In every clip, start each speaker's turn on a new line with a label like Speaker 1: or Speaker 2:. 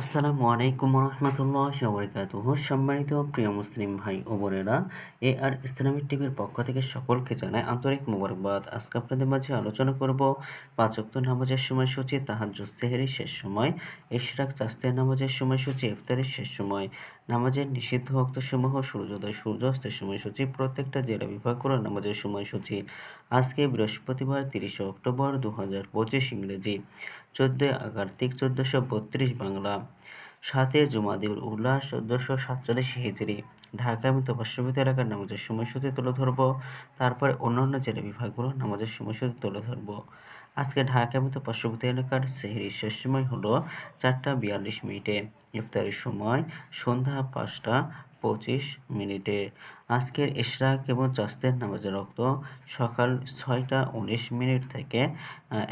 Speaker 1: আসসালামু আলাইকুম রহমতুল্লাহ বরকাতুহ সম্মানিত প্রিয় মুসলিম ভাই ও বোনেরা, এ আর ইসলামিক টিভির পক্ষ থেকে সকলকে জানায় আন্তরিক মোবারকবাদ। আজকে আপনাদের মাঝে আলোচনা করব পাঁচ অক্ত নামাজের সময়সূচি তাহাজ সেহেরির শেষ সময় এশরাক চাস্তের নামাজের সময়সূচি, ইফতারের শেষ সময়। নামাজের নিষিদ্ধ অক্তসমূহ সূর্যোদয়, সূর্যাস্তের সময়সূচি, প্রত্যেকটা জেলা বিভাগ করে নামাজের সময়সূচি। আজকে বৃহস্পতিবার, তিরিশে অক্টোবর দু হাজার পঁচিশ ইংরেজি। চোদ্দোই কার্তিক চোদ্দোশো বত্রিশ বাংলা। সাতে জুমাদিউল উল্লাস চোদ্দোশো সাতচল্লিশ হিজড়ি ঢাকা এবং তপস্যবিত এলাকার নামাজের সময়সূচি তুলে ধরব। তারপরে অন্যান্য জেলা বিভাগগুলো নামাজের সময়সূচি তুলে ধরব। আজকে ঢাকা এবং তপস্যবিত এলাকার সেহরির শেষ সময় হলো চারটা বিয়াল্লিশ মিনিটে। ইফতারের সময় সন্ধ্যা পাঁচটা পঁচিশ মিনিটে। আজকের ইশরাক এবং চাস্তের নামাজের রক্ত সকাল ছয়টা উনিশ মিনিট থেকে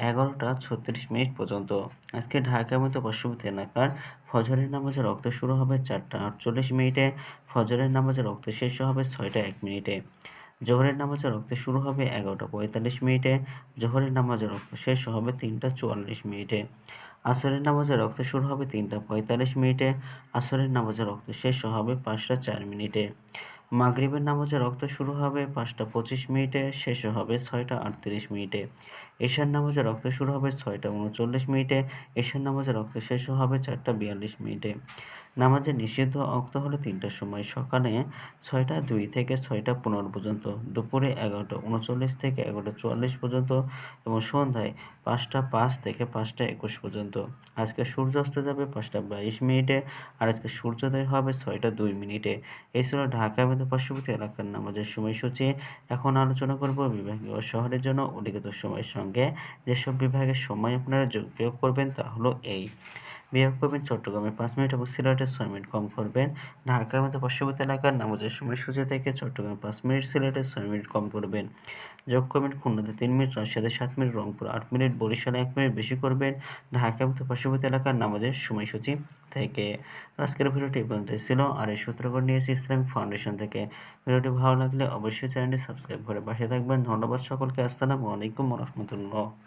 Speaker 1: এগারোটা ছত্রিশ মিনিট পর্যন্ত। আজকে ঢাকা মতো পার্শ্ববর্তী এলাকার ফজরের নামাজের রক্ত শুরু হবে চারটা আটচল্লিশ মিনিটে, ফজরের নামাজের রক্ত শেষ হবে ছয়টা এক মিনিটে। জোহরের নামাজের রক্ত শুরু হবে এগারোটা পঁয়তাল্লিশ মিনিটে, জোহরের নামাজের রক্ত শেষ হবে তিনটা চুয়াল্লিশ মিনিটে। আসরের নামাজের রক্ত শুরু হবে তিনটা পঁয়তাল্লিশ মিনিটে, আসরের নামাজের রক্ত শেষ হবে পাঁচটা চার মিনিটে। মাগরিবের নামাজের রক্ত শুরু হবে, পাঁচটা পঁচিশ মিনিটে, শেষ হবে ছয়টা আটত্রিশ মিনিটে। এশার নামাজের রক্ত শুরু হবে ছয়টা উনচল্লিশ মিনিটে, এশার নামাজের রক্ত শেষ হবে চারটা বিয়াল্লিশ মিনিটে। নামাজে নিষিদ্ধ অক্ত হলো তিনটার সময় সকালে ছয়টা দুই থেকে ছয়টা পনেরো পর্যন্ত, দুপুরে এগারোটা উনচল্লিশ থেকে এগারোটা চুয়াল্লিশ পর্যন্ত এবং সন্ধ্যায় পাঁচটা পাঁচ থেকে পাঁচটা একুশ পর্যন্ত। আজকে সূর্য অস্ত যাবে পাঁচটা বাইশ মিনিটে, আর আজকে সূর্যোদয় হবে ছয়টা দুই মিনিটে। এই ছিল ঢাকা পার্শ্ববর্তী এলাকার নামাজের সময়সূচি এখন আলোচনা করব বিভাগীয় শহরের জন্য উল্লিখিত সময়ের সঙ্গে। যেসব বিভাগের সময় আপনারা যোগ করবেন তা হলো এই। বিয়োগ করবেন চট্টগ্রামে পাঁচ মিনিট এবং সিলেটে ছয় মিনিট কম করবেন। ঢাকার মধ্যে পার্শ্ববর্তী এলাকার নামাজের সময়সূচি থেকে চট্টগ্রামে পাঁচ মিনিট সিলেটে ছয় মিনিট কম করবেন। যোগ করবেন খুলনাতে তিন মিনিট, রাজশাহীতে সাত মিনিট, রংপুর আট মিনিট, বরিশালে এক মিনিট বেশি করবেন। ঢাকার মধ্যে পার্শ্ববর্তী এলাকার নামাজের সময়সূচি থেকে। আজকের ভিডিওটি পর্যন্ত ছিল। আর এই সূত্রকর নিয়েছি ইসলামিক ফাউন্ডেশন থেকে। ভিডিওটি ভালো লাগলে অবশ্যই চ্যানেলটি সাবস্ক্রাইব করে পাশে থাকবেন। ধন্যবাদ সকলকে। আসসালামু আলাইকুম রহমতুল্লাহ।